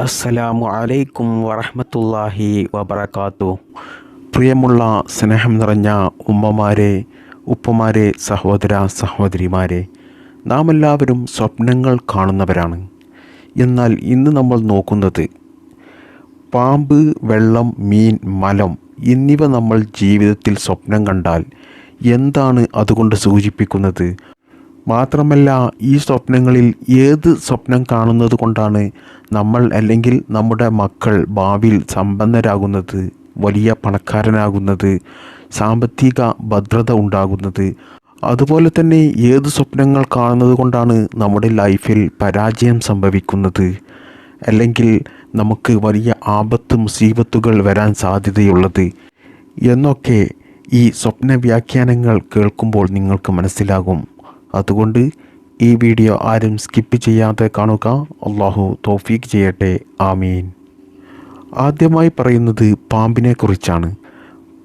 അസ്സലാമു അലൈക്കും വറഹമത്തല്ലാഹി വബർക്കാത്തു പ്രിയമുള്ള സ്നേഹം നിറഞ്ഞ ഉമ്മമാരെ ഉപ്പമാരെ സഹോദര സഹോദരിമാരെ നാം എല്ലാവരും സ്വപ്നങ്ങൾ കാണുന്നവരാണ്. എന്നാൽ ഇന്ന് നമ്മൾ നോക്കുന്നത് പാമ്പ് വെള്ളം മീൻ മലം എന്നിവ നമ്മൾ ജീവിതത്തിൽ സ്വപ്നം കണ്ടാൽ എന്താണ് അതുകൊണ്ട് സൂചിപ്പിക്കുന്നത്? മാത്രമല്ല ഈ സ്വപ്നങ്ങളിൽ ഏത് സ്വപ്നം കാണുന്നത് കൊണ്ടാണ് നമ്മൾ അല്ലെങ്കിൽ നമ്മുടെ മക്കൾ ഭാവിയിൽ സമ്പന്നരാകുന്നത് വലിയ പണക്കാരനാകുന്നത് സാമ്പത്തിക ഭദ്രത ഉണ്ടാകുന്നത്. അതുപോലെ തന്നെ ഏത് സ്വപ്നങ്ങൾ കാണുന്നത് കൊണ്ടാണ് നമ്മുടെ ലൈഫിൽ പരാജയം സംഭവിക്കുന്നത്? അല്ലെങ്കിൽ നമുക്ക് വലിയ ആപത്ത് മുസീബത്തുകൾ വരാൻ സാധ്യതയുള്ളത്? എന്നൊക്കെ ഈ സ്വപ്ന വ്യാഖ്യാനങ്ങൾ കേൾക്കുമ്പോൾ നിങ്ങൾക്ക് മനസ്സിലാകും. അതുകൊണ്ട് ഈ വീഡിയോ ആരും സ്കിപ്പ് ചെയ്യാതെ കാണുക. അള്ളാഹു തോഫീക്ക് ചെയ്യട്ടെ. ആമീൻ. ആദ്യമായി പറയുന്നത് പാമ്പിനെ കുറിച്ചാണ്.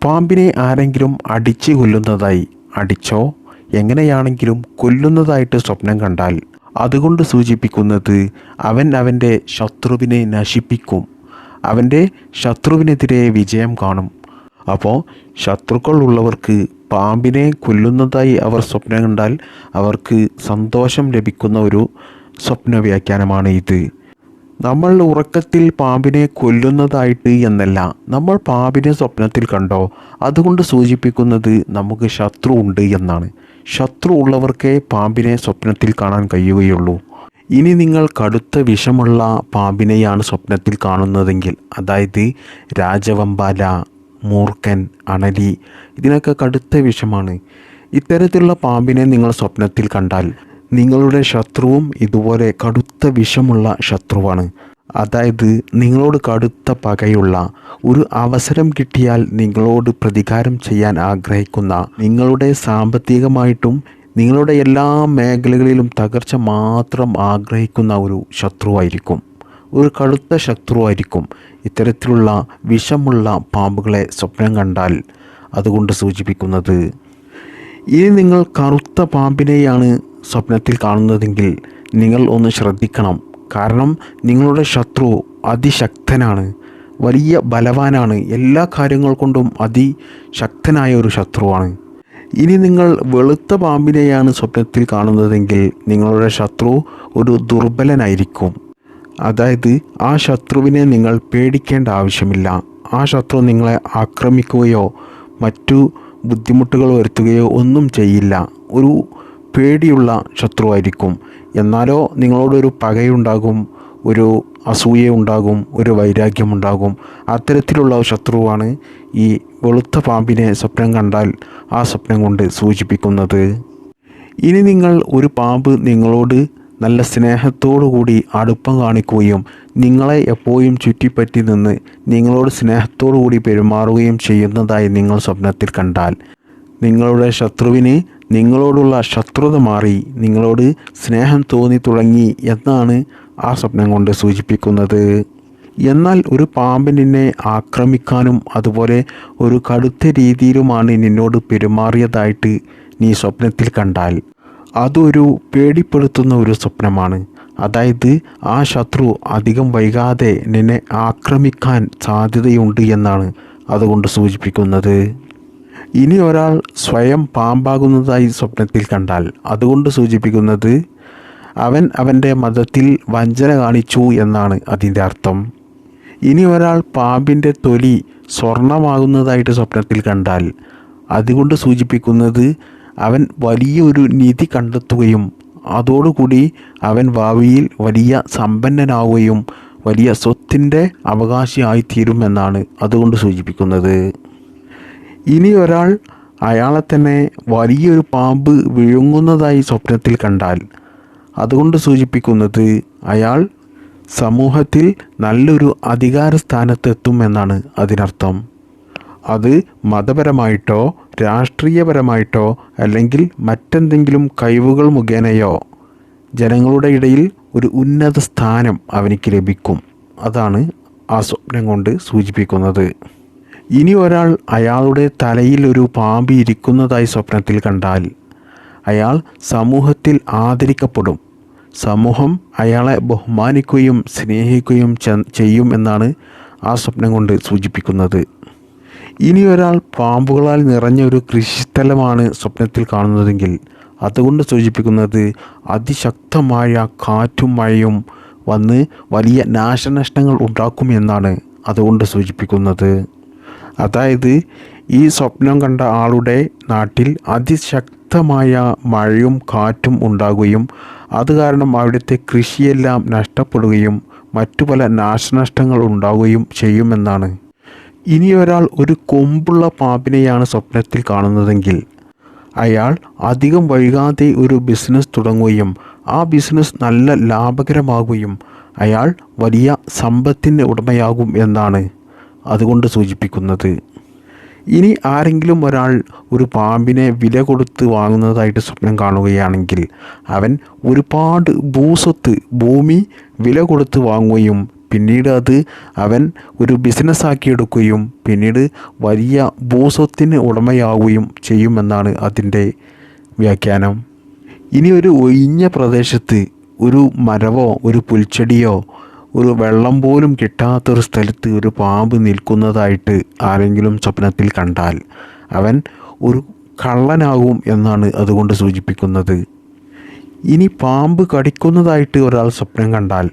പാമ്പിനെ ആരെങ്കിലും അടിച്ച് കൊല്ലുന്നതായി അടിച്ചോ? എങ്ങനെയാണെങ്കിലും കൊല്ലുന്നതായിട്ട് സ്വപ്നം കണ്ടാൽ അതുകൊണ്ട് സൂചിപ്പിക്കുന്നത് അവൻ അവന്റെ ശത്രുവിനെ നശിപ്പിക്കും. അവന്റെ ശത്രുവിനെതിരെ വിജയം കാണും. അപ്പോൾ ശത്രുക്കൾ ഉള്ളവർക്ക് പാമ്പിനെ കൊല്ലുന്നതായി അവർ സ്വപ്നം കണ്ടാൽ അവർക്ക് സന്തോഷം ലഭിക്കുന്ന ഒരു സ്വപ്ന വ്യാഖ്യാനമാണ് ഇത്. നമ്മൾ ഉറക്കത്തിൽ പാമ്പിനെ കൊല്ലുന്നതായിട്ട് എന്നല്ല നമ്മൾ പാമ്പിനെ സ്വപ്നത്തിൽ കണ്ടോ അതുകൊണ്ട് സൂചിപ്പിക്കുന്നത് നമുക്ക് ശത്രു ഉണ്ട് എന്നാണ്. ശത്രു ഉള്ളവർക്കേ പാമ്പിനെ സ്വപ്നത്തിൽ കാണാൻ കഴിയുകയുള്ളൂ. ഇനി നിങ്ങൾ കടുത്ത വിഷമുള്ള പാമ്പിനെയാണ് സ്വപ്നത്തിൽ കാണുന്നതെങ്കിൽ അതായത് രാജവമ്പാല മൂർഖൻ അണലി ഇതിനൊക്കെ കടുത്ത വിഷമാണ്. ഇത്തരത്തിലുള്ള പാമ്പിനെ നിങ്ങൾ സ്വപ്നത്തിൽ കണ്ടാൽ നിങ്ങളുടെ ശത്രുവും ഇതുപോലെ കടുത്ത വിഷമുള്ള ശത്രുവാണ്. അതായത് നിങ്ങളോട് കടുത്ത പകയുള്ള ഒരു അവസരം കിട്ടിയാൽ നിങ്ങളോട് പ്രതികാരം ചെയ്യാൻ ആഗ്രഹിക്കുന്ന നിങ്ങളുടെ സാമ്പത്തികമായിട്ടും നിങ്ങളുടെ എല്ലാ മേഖലകളിലും തകർച്ച മാത്രം ആഗ്രഹിക്കുന്ന ഒരു ശത്രുവായിരിക്കും. ഒരു കടുത്ത ശത്രുവായിരിക്കും. ഇത്തരത്തിലുള്ള വിഷമുള്ള പാമ്പുകളെ സ്വപ്നം കണ്ടാൽ അതുകൊണ്ട് സൂചിപ്പിക്കുന്നത് ഇനി നിങ്ങൾ കറുത്ത പാമ്പിനെയാണ് സ്വപ്നത്തിൽ കാണുന്നതെങ്കിൽ നിങ്ങൾ ഒന്ന് ശ്രദ്ധിക്കണം. കാരണം നിങ്ങളുടെ ശത്രു അതിശക്തനാണ്. വലിയ ബലവാനാണ്. എല്ലാ കാര്യങ്ങൾ കൊണ്ടും അതിശക്തനായ ഒരു ശത്രുവാണ്. ഇനി നിങ്ങൾ വെളുത്ത പാമ്പിനെയാണ് സ്വപ്നത്തിൽ കാണുന്നതെങ്കിൽ നിങ്ങളുടെ ശത്രു ഒരു ദുർബലനായിരിക്കും. അതായത് ആ ശത്രുവിനെ നിങ്ങൾ പേടിക്കേണ്ട ആവശ്യമില്ല. ആ ശത്രു നിങ്ങളെ ആക്രമിക്കുകയോ മറ്റു ബുദ്ധിമുട്ടുകൾ വരുത്തുകയോ ഒന്നും ചെയ്യില്ല. ഒരു പേടിയുള്ള ശത്രുവായിരിക്കും. എന്നാലോ നിങ്ങളോടൊരു പകയുണ്ടാകും ഒരു അസൂയ ഉണ്ടാകും ഒരു വൈരാഗ്യമുണ്ടാകും. അത്തരത്തിലുള്ള ശത്രുവാണ് ഈ വെളുത്ത പാമ്പിനെ സ്വപ്നം കണ്ടാൽ ആ സ്വപ്നം കൊണ്ട് സൂചിപ്പിക്കുന്നത്. ഇനി നിങ്ങൾ ഒരു പാമ്പ് നിങ്ങളോട് നല്ല സ്നേഹത്തോടു കൂടി അടുപ്പം കാണിക്കുകയും നിങ്ങളെ എപ്പോഴും ചുറ്റിപ്പറ്റി നിന്ന് നിങ്ങളോട് സ്നേഹത്തോടു കൂടി പെരുമാറുകയും ചെയ്യുന്നതായി നിങ്ങൾ സ്വപ്നത്തിൽ കണ്ടാൽ. നിങ്ങളുടെ ശത്രുവിന് നിങ്ങളോടുള്ള ശത്രുത മാറി നിങ്ങളോട് സ്നേഹം തോന്നി തുടങ്ങി എന്നാണ് ആ സ്വപ്നം കൊണ്ട് സൂചിപ്പിക്കുന്നത്. എന്നാൽ ഒരു പാമ്പ് നിന്നെ ആക്രമിക്കാനും അതുപോലെ ഒരു കടുത്ത രീതിയിലുമാണ് നിന്നോട് പെരുമാറിയതായിട്ട് നീ സ്വപ്നത്തിൽ കണ്ടാൽ. അതൊരു പേടിപ്പെടുത്തുന്ന ഒരു സ്വപ്നമാണ്. അതായത് ആ ശത്രു അധികം വൈകാതെ നിന്നെ ആക്രമിക്കാൻ സാധ്യതയുണ്ട് എന്നാണ് അതുകൊണ്ട് സൂചിപ്പിക്കുന്നത്. ഇനി ഒരാൾ സ്വയം പാമ്പാകുന്നതായി സ്വപ്നത്തിൽ കണ്ടാൽ അതുകൊണ്ട് സൂചിപ്പിക്കുന്നത് അവൻ അവന്റെ മതത്തിൽ വഞ്ചന കാണിച്ചു എന്നാണ് അതിന്റെ അർത്ഥം. ഇനി ഒരാൾ പാമ്പിന്റെ തൊലി സ്വർണമാകുന്നതായിട്ട് സ്വപ്നത്തിൽ കണ്ടാൽ അതുകൊണ്ട് സൂചിപ്പിക്കുന്നത് അവൻ വലിയൊരു നിധി കണ്ടെത്തുകയും അതോടുകൂടി അവൻ ഭാവിയിൽ വലിയ സമ്പന്നനാവുകയും വലിയ സ്വത്തിന്റെ അവകാശിയായിത്തീരുമെന്നാണ് അതുകൊണ്ട് സൂചിപ്പിക്കുന്നത്. ഇനി ഒരാൾ അയാളെ തന്നെ വലിയൊരു പാമ്പ് വിഴുങ്ങുന്നതായി സ്വപ്നത്തിൽ കണ്ടാൽ അതുകൊണ്ട് സൂചിപ്പിക്കുന്നത് അയാൾ സമൂഹത്തിൽ നല്ലൊരു അധികാര സ്ഥാനത്തെത്തും എന്നാണ് അതിനർത്ഥം. അത് മതപരമായിട്ടോ രാഷ്ട്രീയപരമായിട്ടോ അല്ലെങ്കിൽ മറ്റെന്തെങ്കിലും കഴിവുകൾ മുഖേനയോ ജനങ്ങളുടെ ഇടയിൽ ഒരു ഉന്നത സ്ഥാനം അവനിക്ക് ലഭിക്കും. അതാണ് ആ സ്വപ്നം കൊണ്ട് സൂചിപ്പിക്കുന്നത്. ഇനി ഒരാൾ അയാളുടെ തലയിൽ ഒരു പാമ്പ് ഇരിക്കുന്നതായി സ്വപ്നത്തിൽ കണ്ടാൽ അയാൾ സമൂഹത്തിൽ ആദരിക്കപ്പെടും. സമൂഹം അയാളെ ബഹുമാനിക്കുകയും സ്നേഹിക്കുകയും ചെയ്യും എന്നാണ് ആ സ്വപ്നം കൊണ്ട് സൂചിപ്പിക്കുന്നത്. ഇനി ഒരാൾ പാമ്പുകളാൽ നിറഞ്ഞ ഒരു കൃഷിസ്ഥലമാണ് സ്വപ്നത്തിൽ കാണുന്നതെങ്കിൽ അതുകൊണ്ട് സൂചിപ്പിക്കുന്നത് അതിശക്തമായ കാറ്റും മഴയും വന്ന് വലിയ നാശനഷ്ടങ്ങൾ ഉണ്ടാക്കും എന്നാണ് അതുകൊണ്ട് സൂചിപ്പിക്കുന്നത്. അതായത് ഈ സ്വപ്നം കണ്ട ആളുടെ നാട്ടിൽ അതിശക്തമായ മഴയും കാറ്റും ഉണ്ടാകുകയും അത് കാരണം അവിടുത്തെ കൃഷിയെല്ലാം നഷ്ടപ്പെടുകയും മറ്റു പല നാശനഷ്ടങ്ങൾ ഉണ്ടാവുകയും ചെയ്യുമെന്നാണ്. ഇനി ഒരാൾ ഒരു കൊമ്പുള്ള പാമ്പിനെയാണ് സ്വപ്നത്തിൽ കാണുന്നതെങ്കിൽ അയാൾ അധികം വൈകാതെ ഒരു ബിസിനസ് തുടങ്ങുകയും ആ ബിസിനസ് നല്ല ലാഭകരമാകുകയും അയാൾ വലിയ സമ്പത്തിന് ഉടമയാകും എന്നാണ് അതുകൊണ്ട് സൂചിപ്പിക്കുന്നത്. ഇനി ആരെങ്കിലും ഒരാൾ ഒരു പാമ്പിനെ വില കൊടുത്ത് വാങ്ങുന്നതായിട്ട് സ്വപ്നം കാണുകയാണെങ്കിൽ അവൻ ഒരുപാട് ഭൂസ്വത്ത് ഭൂമി വില കൊടുത്ത് വാങ്ങുകയും പിന്നീട് അത് അവൻ ഒരു ബിസിനസ്സാക്കിയെടുക്കുകയും പിന്നീട് വലിയ ഭൂസ്വത്തിന് ഉടമയാവുകയും ചെയ്യുമെന്നാണ് അതിന്റെ വ്യാഖ്യാനം. ഇനി ഒരു ഒഴിഞ്ഞ പ്രദേശത്ത് ഒരു മരവോ ഒരു പുൽച്ചെടിയോ ഒരു വെള്ളം പോലും കിട്ടാത്തൊരു സ്ഥലത്ത് ഒരു പാമ്പ് നിൽക്കുന്നതായിട്ട് ആരെങ്കിലും സ്വപ്നത്തിൽ കണ്ടാൽ അവൻ ഒരു കള്ളനാകും എന്നാണ് അതുകൊണ്ട് സൂചിപ്പിക്കുന്നത്. ഇനി പാമ്പ് കടിക്കുന്നതായിട്ട് ഒരാൾ സ്വപ്നം കണ്ടാൽ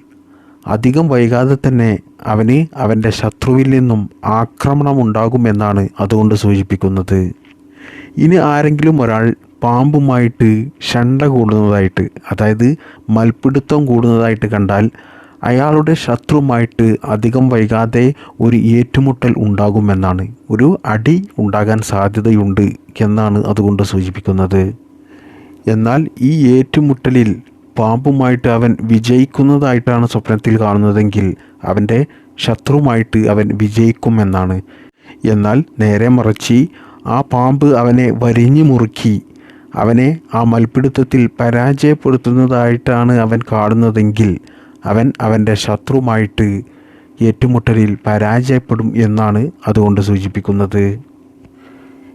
അധികം വൈകാതെ തന്നെ അവന് അവന്റെ ശത്രുവിൽ നിന്നും ആക്രമണം ഉണ്ടാകുമെന്നാണ് അതുകൊണ്ട് സൂചിപ്പിക്കുന്നത്. ഇനി ആരെങ്കിലും ഒരാൾ പാമ്പുമായിട്ട് ഷണ്ട കൂടുന്നതായിട്ട് അതായത് മൽപ്പിടുത്തം കൂടുന്നതായിട്ട് കണ്ടാൽ അയാളുടെ ശത്രുവുമായിട്ട് അധികം വൈകാതെ ഒരു ഏറ്റുമുട്ടൽ ഉണ്ടാകുമെന്നാണ് ഒരു അടി ഉണ്ടാകാൻ സാധ്യതയുണ്ട് എന്നാണ് അതുകൊണ്ട് സൂചിപ്പിക്കുന്നത്. എന്നാൽ ഈ ഏറ്റുമുട്ടലിൽ പാമ്പുമായിട്ട് അവൻ വിജയിക്കുന്നതായിട്ടാണ് സ്വപ്നത്തിൽ കാണുന്നതെങ്കിൽ അവന്റെ ശത്രുമായിട്ട് അവൻ വിജയിക്കുമെന്നാണ്. എന്നാൽ നേരെ മറിച്ച് ആ പാമ്പ് അവനെ വരിഞ്ഞു മുറുക്കി. അവനെ ആ മൽപിടുത്തത്തിൽ പരാജയപ്പെടുത്തുന്നതായിട്ടാണ് അവൻ കാണുന്നതെങ്കിൽ അവൻ അവന്റെ ശത്രുമായിട്ട് ഏറ്റുമുട്ടലിൽ പരാജയപ്പെടും എന്നാണ് അതുകൊണ്ട് സൂചിപ്പിക്കുന്നത്.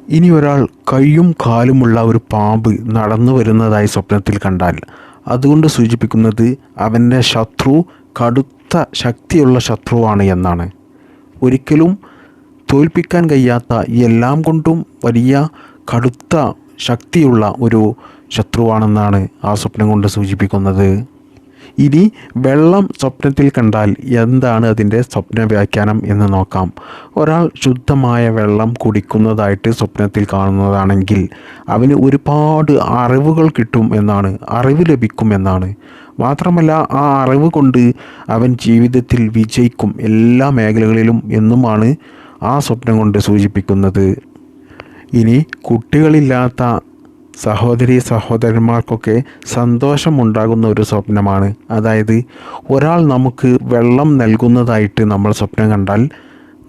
ഇനി ഒരാൾ കൈയും കാലുമുള്ള ഒരു പാമ്പ് നടന്നു വരുന്നതായി സ്വപ്നത്തിൽ കണ്ടാൽ അതുകൊണ്ട് സൂചിപ്പിക്കുന്നത് അവന്റെ ശത്രു കടുത്ത ശക്തിയുള്ള ശത്രുവാണ് എന്നാണ്. ഒരിക്കലും തോൽപ്പിക്കാൻ കഴിയാത്ത എല്ലാം കൊണ്ടും വലിയ കടുത്ത ശക്തിയുള്ള ഒരു ശത്രുവാണെന്നാണ് ആ സ്വപ്നം കൊണ്ട് സൂചിപ്പിക്കുന്നത്. ഇനി വെള്ളം സ്വപ്നത്തിൽ കണ്ടാൽ എന്താണ് അതിന്റെ സ്വപ്ന വ്യാഖ്യാനം എന്ന് നോക്കാം. ഒരാൾ ശുദ്ധമായ വെള്ളം കുടിക്കുന്നതായിട്ട് സ്വപ്നത്തിൽ കാണുന്നതാണെങ്കിൽ അവന് ഒരുപാട് അറിവുകൾ കിട്ടും എന്നാണ് അറിവ് ലഭിക്കും എന്നാണ്. മാത്രമല്ല ആ അറിവ് കൊണ്ട് അവൻ ജീവിതത്തിൽ വിജയിക്കും എല്ലാ മേഖലകളിലും എന്നുമാണ് ആ സ്വപ്നം കൊണ്ട് സൂചിപ്പിക്കുന്നത്. ഇനി കുട്ടികളില്ലാത്ത സഹോദരി സഹോദരന്മാർക്കൊക്കെ സന്തോഷമുണ്ടാകുന്ന ഒരു സ്വപ്നമാണ്. അതായത് ഒരാൾ നമുക്ക് വെള്ളം നൽകുന്നതായിട്ട് നമ്മൾ സ്വപ്നം കണ്ടാൽ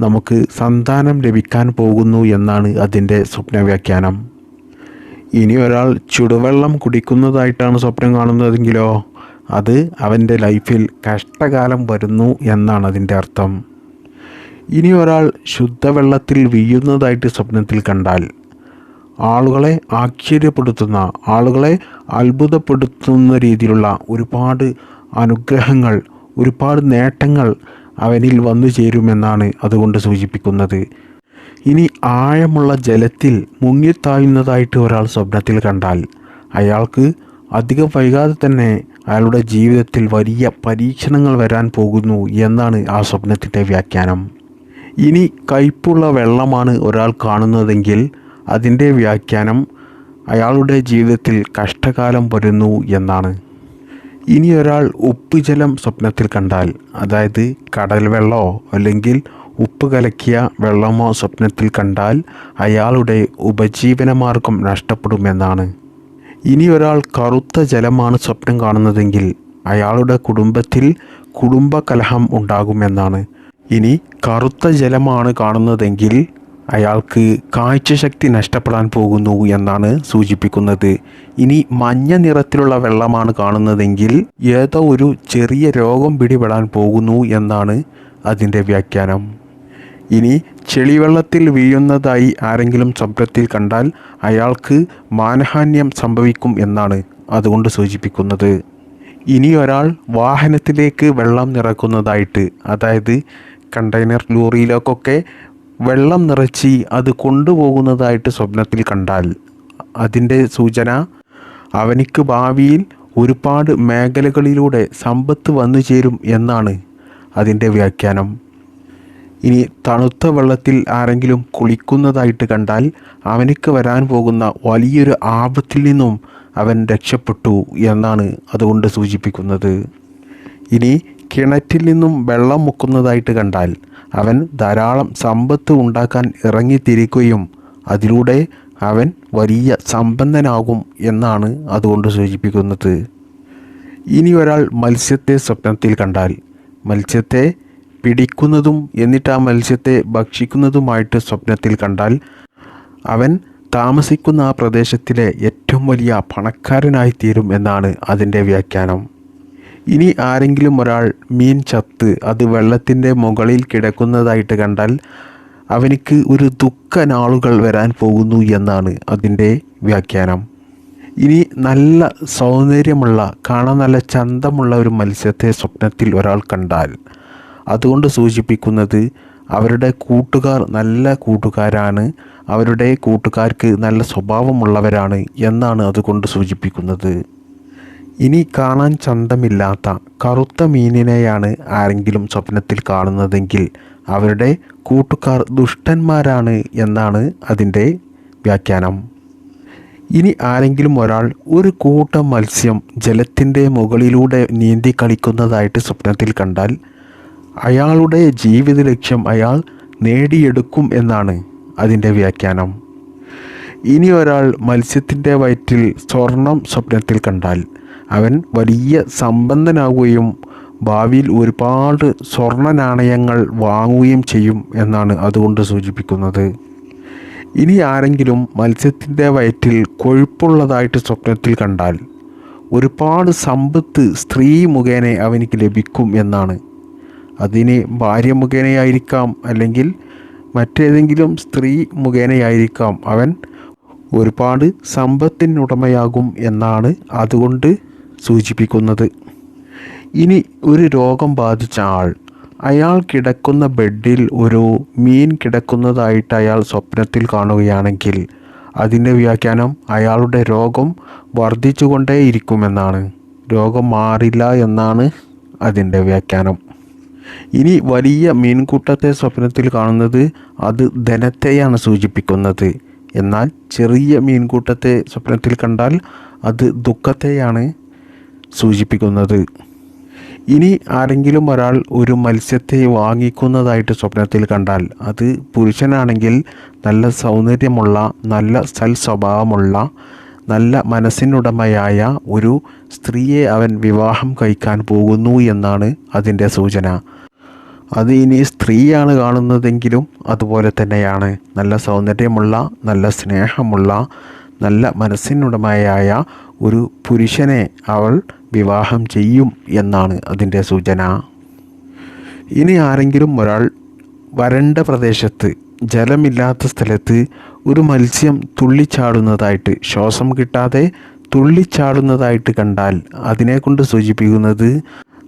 നമുക്ക് സന്താനം ലഭിക്കാൻ പോകുന്നു എന്നാണ് അതിന്റെ സ്വപ്ന വ്യാഖ്യാനം ഇനി ഒരാൾ ചുടുവെള്ളം കുടിക്കുന്നതായിട്ടാണ് സ്വപ്നം കാണുന്നതെങ്കിലോ അത് അവന്റെ ലൈഫിൽ കഷ്ടകാലം വരുന്നു എന്നാണ് അതിന്റെ അർത്ഥം. ഇനി ഒരാൾ ശുദ്ധവെള്ളത്തിൽ വീഴുന്നതായിട്ട് സ്വപ്നത്തിൽ കണ്ടാൽ ആളുകളെ ആശ്ചര്യപ്പെടുത്തുന്ന ആളുകളെ അത്ഭുതപ്പെടുത്തുന്ന രീതിയിലുള്ള ഒരുപാട് അനുഗ്രഹങ്ങൾ ഒരുപാട് നേട്ടങ്ങൾ അവനിൽ വന്നു ചേരുമെന്നാണ് അതുകൊണ്ട് സൂചിപ്പിക്കുന്നത്. ഇനി ആഴമുള്ള ജലത്തിൽ മുങ്ങിത്താഴുന്നതായിട്ട് ഒരാൾ സ്വപ്നത്തിൽ കണ്ടാൽ അയാൾക്ക് അധികം വൈകാതെ തന്നെ അയാളുടെ ജീവിതത്തിൽ വലിയ പരീക്ഷണങ്ങൾ വരാൻ പോകുന്നു എന്നാണ് ആ സ്വപ്നത്തിന്റെ വ്യാഖ്യാനം. ഇനി കയ്പുള്ള വെള്ളമാണ് ഒരാൾ കാണുന്നതെങ്കിൽ അതിന്റെ വ്യാഖ്യാനം അയാളുടെ ജീവിതത്തിൽ കഷ്ടകാലം വരുന്നു എന്നാണ്. ഇനി ഒരാൾ ഉപ്പ് ജലം സ്വപ്നത്തിൽ കണ്ടാൽ അതായത് കടൽ വെള്ളമോ അല്ലെങ്കിൽ ഉപ്പ് കലക്കിയ വെള്ളമോ സ്വപ്നത്തിൽ കണ്ടാൽ അയാളുടെ ഉപജീവനമാർഗം നഷ്ടപ്പെടുമെന്നാണ്. ഇനി ഒരാൾ കറുത്ത ജലമാണ് സ്വപ്നം കാണുന്നതെങ്കിൽ അയാളുടെ കുടുംബത്തിൽ കുടുംബകലഹം ഉണ്ടാകുമെന്നാണ്. ഇനി കറുത്ത ജലമാണ് കാണുന്നതെങ്കിൽ അയാൾക്ക് കാഴ്ചശക്തി നഷ്ടപ്പെടാൻ പോകുന്നു എന്നാണ് സൂചിപ്പിക്കുന്നത്. ഇനി മഞ്ഞ നിറത്തിലുള്ള വെള്ളമാണ് കാണുന്നതെങ്കിൽ ഏതോ ഒരു ചെറിയ രോഗം പിടിപെടാൻ പോകുന്നു എന്നാണ് അതിന്റെ വ്യാഖ്യാനം. ഇനി ചെളിവെള്ളത്തിൽ വീഴുന്നതായി ആരെങ്കിലും സ്വപ്നത്തിൽ കണ്ടാൽ അയാൾക്ക് മാനഹാന്യം സംഭവിക്കും എന്നാണ് അതുകൊണ്ട് സൂചിപ്പിക്കുന്നത്. ഇനി ഒരാൾ വാഹനത്തിലേക്ക് വെള്ളം നിറക്കുന്നതായിട്ട് അതായത് കണ്ടെയ്നർ ലോറിയിലേക്കൊക്കെ വെള്ളം നിറച്ച് അത് കൊണ്ടുപോകുന്നതായിട്ട് സ്വപ്നത്തിൽ കണ്ടാൽ അതിന്റെ സൂചന അവനിക്ക് ഭാവിയിൽ ഒരുപാട് മേഖലകളിലൂടെ സമ്പത്ത് വന്നു ചേരും എന്നാണ് അതിന്റെ വ്യാഖ്യാനം. ഇനി തണുത്ത വെള്ളത്തിൽ ആരെങ്കിലും കുളിക്കുന്നതായിട്ട് കണ്ടാൽ അവനിക്ക് വരാൻ പോകുന്ന വലിയൊരു ആപത്തിൽ നിന്നും അവൻ രക്ഷപ്പെട്ടു എന്നാണ് അതുകൊണ്ട് സൂചിപ്പിക്കുന്നത്. ഇനി കിണറ്റിൽ നിന്നും വെള്ളം മുക്കുന്നതായിട്ട് കണ്ടാൽ അവൻ ധാരാളം സമ്പത്ത് ഉണ്ടാക്കാൻ ഇറങ്ങിത്തിരിക്കുകയും അതിലൂടെ അവൻ വലിയ സമ്പന്നനാകും എന്നാണ് അതുകൊണ്ട് സൂചിപ്പിക്കുന്നത്. ഇനി ഒരാൾ മത്സ്യത്തെ സ്വപ്നത്തിൽ കണ്ടാൽ മത്സ്യത്തെ പിടിക്കുന്നതും എന്നിട്ട് ആ മത്സ്യത്തെ ഭക്ഷിക്കുന്നതുമായിട്ട് സ്വപ്നത്തിൽ കണ്ടാൽ അവൻ താമസിക്കുന്ന ആ പ്രദേശത്തിലെ ഏറ്റവും വലിയ പണക്കാരനായിത്തീരും എന്നാണ് അതിന്റെ വ്യാഖ്യാനം. ഇനി ആരെങ്കിലും ഒരാൾ മീൻ ചത്ത് അത് വെള്ളത്തിന്റെ മുകളിൽ കിടക്കുന്നതായിട്ട് കണ്ടാൽ അവനിക്ക് ഒരു ദുഃഖ നാളുകൾ വരാൻ പോകുന്നു എന്നാണ് അതിന്റെ വ്യാഖ്യാനം. ഇനി നല്ല സൗന്ദര്യമുള്ള കാണാൻ നല്ല ചന്തമുള്ള ഒരു മത്സ്യത്തെ സ്വപ്നത്തിൽ ഒരാൾ കണ്ടാൽ അതുകൊണ്ട് സൂചിപ്പിക്കുന്നത് അവരുടെ കൂട്ടുകാർ നല്ല കൂട്ടുകാരാണ് അവരുടെ കൂട്ടുകാർക്ക് നല്ല സ്വഭാവമുള്ളവരാണ് എന്നാണ് അതുകൊണ്ട് സൂചിപ്പിക്കുന്നത്. ഇനി കാണാൻ ചന്തമില്ലാത്ത കറുത്ത മീനിനെയാണ് ആരെങ്കിലും സ്വപ്നത്തിൽ കാണുന്നതെങ്കിൽ അവരുടെ കൂട്ടുകാർ ദുഷ്ടന്മാരാണ് എന്നാണ് അതിന്റെ വ്യാഖ്യാനം. ഇനി ആരെങ്കിലും ഒരാൾ ഒരു കൂട്ടം മത്സ്യം ജലത്തിന്റെ മുകളിലൂടെ നീന്തി കളിക്കുന്നതായിട്ട് സ്വപ്നത്തിൽ കണ്ടാൽ അയാളുടെ ജീവിത ലക്ഷ്യം അയാൾ നേടിയെടുക്കും എന്നാണ് അതിന്റെ വ്യാഖ്യാനം. ഇനി ഒരാൾ മത്സ്യത്തിന്റെ വയറ്റിൽ സ്വർണം സ്വപ്നത്തിൽ കണ്ടാൽ അവൻ വലിയ സമ്പന്നനാകുകയും ഭാവിയിൽ ഒരുപാട് സ്വർണ നാണയങ്ങൾ വാങ്ങുകയും ചെയ്യും എന്നാണ് അതുകൊണ്ട് സൂചിപ്പിക്കുന്നത്. ഇനി ആരെങ്കിലും മത്സ്യത്തിന്റെ വയറ്റിൽ കൊഴുപ്പുള്ളതായിട്ട് സ്വപ്നത്തിൽ കണ്ടാൽ ഒരുപാട് സമ്പത്ത് സ്ത്രീ മുഖേന അവനിക്ക് ലഭിക്കും എന്നാണ്. അതിന് ഭാര്യ മുഖേനയായിരിക്കാം അല്ലെങ്കിൽ മറ്റേതെങ്കിലും സ്ത്രീ മുഖേനയായിരിക്കാം അവൻ ഒരുപാട് സമ്പത്തിനുടമയാകും എന്നാണ് അതുകൊണ്ട് സൂചിപ്പിക്കുന്നത്. ഇനി ഒരു രോഗം ബാധിച്ച ആൾ അയാൾ കിടക്കുന്ന ബെഡിൽ ഒരു മീൻ കിടക്കുന്നതായിട്ട് അയാൾ സ്വപ്നത്തിൽ കാണുകയാണെങ്കിൽ അതിന്റെ വ്യാഖ്യാനം അയാളുടെ രോഗം വർദ്ധിച്ചുകൊണ്ടേയിരിക്കുമെന്നാണ്. രോഗം മാറില്ല എന്നാണ് അതിന്റെ വ്യാഖ്യാനം. ഇനി വലിയ മീൻകൂട്ടത്തെ സ്വപ്നത്തിൽ കാണുന്നത് അത് ധനത്തെയാണ് സൂചിപ്പിക്കുന്നത്. എന്നാൽ ചെറിയ മീൻകൂട്ടത്തെ സ്വപ്നത്തിൽ കണ്ടാൽ അത് ദുഃഖത്തെയാണ് സൂചിപ്പിക്കുന്നത്. ഇനി ആരെങ്കിലും ഒരാൾ ഒരു മത്സ്യത്തെ വാങ്ങിക്കുന്നതായിട്ട് സ്വപ്നത്തിൽ കണ്ടാൽ അത് പുരുഷനാണെങ്കിൽ നല്ല സൗന്ദര്യമുള്ള നല്ല സൽ സ്വഭാവമുള്ള നല്ല മനസ്സിനുടമയായ ഒരു സ്ത്രീയെ അവൻ വിവാഹം കഴിക്കാൻ പോകുന്നു എന്നാണ് അതിന്റെ സൂചന. അത് ഇനി സ്ത്രീയാണ് കാണുന്നതെങ്കിലും അതുപോലെ തന്നെയാണ്. നല്ല സൗന്ദര്യമുള്ള നല്ല സ്നേഹമുള്ള നല്ല മനസ്സിനുടമയായ ഒരു പുരുഷനെ അവൾ വിവാഹം ചെയ്യും എന്നാണ് അതിന്റെ സൂചന. ഇനി ആരെങ്കിലും ഒരാൾ വരണ്ട പ്രദേശത്ത് ജലമില്ലാത്ത സ്ഥലത്ത് ഒരു മത്സ്യം തുള്ളിച്ചാടുന്നതായിട്ട് ശ്വാസം കിട്ടാതെ തുള്ളിച്ചാടുന്നതായിട്ട് കണ്ടാൽ അതിനെക്കൊണ്ട് സൂചിപ്പിക്കുന്നത്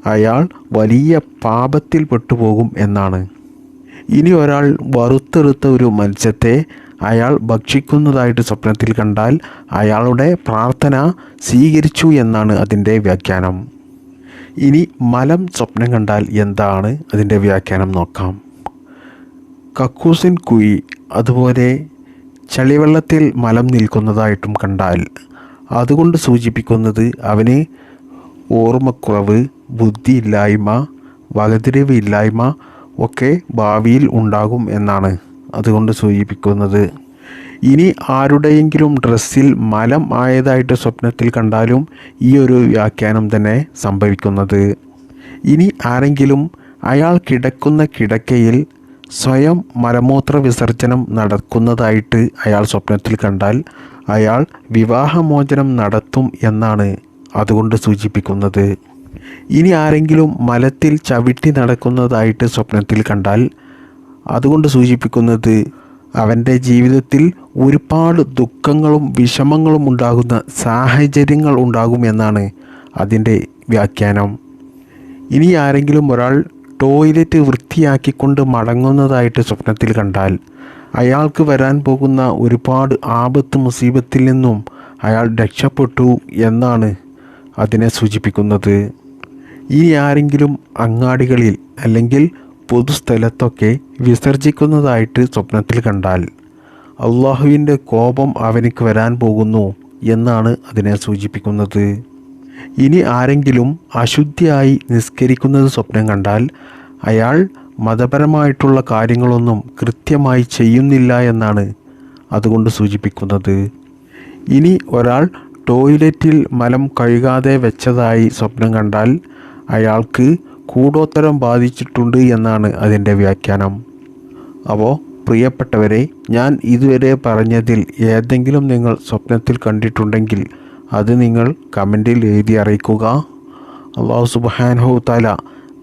അയാൾ വലിയ പാപത്തിൽ പെട്ടുപോകും എന്നാണ്. ഇനി ഒരാൾ വറുത്തെടുത്ത ഒരു മത്സ്യത്തെ അയാൾ ഭക്ഷിക്കുന്നതായിട്ട് സ്വപ്നത്തിൽ കണ്ടാൽ അയാളുടെ പ്രാർത്ഥന സ്വീകരിച്ചു എന്നാണ് അതിന്റെ വ്യാഖ്യാനം. ഇനി മലം സ്വപ്നം കണ്ടാൽ എന്താണ് അതിന്റെ വ്യാഖ്യാനം നോക്കാം. കക്കൂസിൻ കുയി അതുപോലെ ചളിവെള്ളത്തിൽ മലം നിൽക്കുന്നതായിട്ടും കണ്ടാൽ അതുകൊണ്ട് സൂചിപ്പിക്കുന്നത് അവന് ഓർമ്മക്കുറവ് ബുദ്ധിയില്ലായ്മ വകതിരിവ് ഇല്ലായ്മ ഒക്കെ ഭാവിയിൽ ഉണ്ടാകും എന്നാണ്. അതുകൊണ്ട് സൂചിപ്പിക്കുന്നത് ഇനി ആരുടെയെങ്കിലും ഡ്രസ്സിൽ മലം ആയതായിട്ട് സ്വപ്നത്തിൽ കണ്ടാലും ഈ ഒരു വ്യാഖ്യാനം തന്നെ സംഭവിക്കുന്നത്. ഇനി ആരെങ്കിലും അയാൾ കിടക്കുന്ന കിടക്കയിൽ സ്വയം മലമൂത്ര വിസർജനം നടക്കുന്നതായിട്ട് അയാൾ സ്വപ്നത്തിൽ കണ്ടാൽ അയാൾ വിവാഹമോചനം നടത്തും എന്നാണ് അതുകൊണ്ട് സൂചിപ്പിക്കുന്നത്. ഇനി ആരെങ്കിലും മലത്തിൽ ചവിട്ടി നടക്കുന്നതായിട്ട് സ്വപ്നത്തിൽ കണ്ടാൽ അതുകൊണ്ട് സൂചിപ്പിക്കുന്നത് അവന്റെ ജീവിതത്തിൽ ഒരുപാട് ദുഃഖങ്ങളും വിഷമങ്ങളും ഉണ്ടാകുന്ന സാഹചര്യങ്ങൾ ഉണ്ടാകുമെന്നാണ് അതിന്റെ വ്യാഖ്യാനം. ഇനി ആരെങ്കിലും ഒരാൾ ടോയ്ലറ്റ് വൃത്തിയാക്കിക്കൊണ്ട് മടങ്ങുന്നതായിട്ട് സ്വപ്നത്തിൽ കണ്ടാൽ അയാൾക്ക് വരാൻ പോകുന്ന ഒരുപാട് ആപത്ത് മുസീബത്തിൽ നിന്നും അയാൾ രക്ഷപ്പെട്ടു എന്നാണ് അതിനെ സൂചിപ്പിക്കുന്നത്. ഇനി ആരെങ്കിലും അങ്ങാടികളിൽ അല്ലെങ്കിൽ പൊതുസ്ഥലത്തൊക്കെ വിസർജിക്കുന്നതായിട്ട് സ്വപ്നത്തിൽ കണ്ടാൽ അള്ളാഹുവിന്റെ കോപം അവനിക്ക് വരാൻ പോകുന്നു എന്നാണ് അതിനെ സൂചിപ്പിക്കുന്നത്. ഇനി ആരെങ്കിലും അശുദ്ധിയായി നിസ്കരിക്കുന്നത് സ്വപ്നം കണ്ടാൽ അയാൾ മതപരമായിട്ടുള്ള കാര്യങ്ങളൊന്നും കൃത്യമായി ചെയ്യുന്നില്ല എന്നാണ് അതുകൊണ്ട് സൂചിപ്പിക്കുന്നത്. ഇനി ഒരാൾ ടോയ്ലറ്റിൽ മലം കഴുകാതെ വെച്ചതായി സ്വപ്നം കണ്ടാൽ അയാൾക്ക് കൂടോത്തരം ബാധിച്ചിട്ടുണ്ട് എന്നാണ് അതിന്റെ വ്യാഖ്യാനം. അപ്പോൾ പ്രിയപ്പെട്ടവരെ ഞാൻ ഇതുവരെ പറഞ്ഞതിൽ ഏതെങ്കിലും നിങ്ങൾ സ്വപ്നത്തിൽ കണ്ടിട്ടുണ്ടെങ്കിൽ അത് നിങ്ങൾ കമന്റിൽ എഴുതി അറിയിക്കുക. അള്ളാഹു സുബാൻഹു താല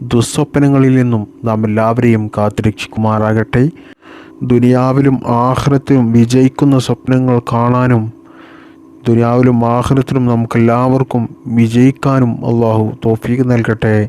ദുസ്വപ്നങ്ങളിൽ നിന്നും നാം എല്ലാവരെയും കാത്തിരക്ഷിക്കുമാറാകട്ടെ. ദുനിയാവിലും ആഹ്രത്തിലും വിജയിക്കുന്ന സ്വപ്നങ്ങൾ കാണാനും ദുനിയാവിലും ആഹ്രത്തിലും നമുക്കെല്ലാവർക്കും വിജയിക്കാനും അള്ളാഹു തോഫീക്ക് നൽകട്ടെ.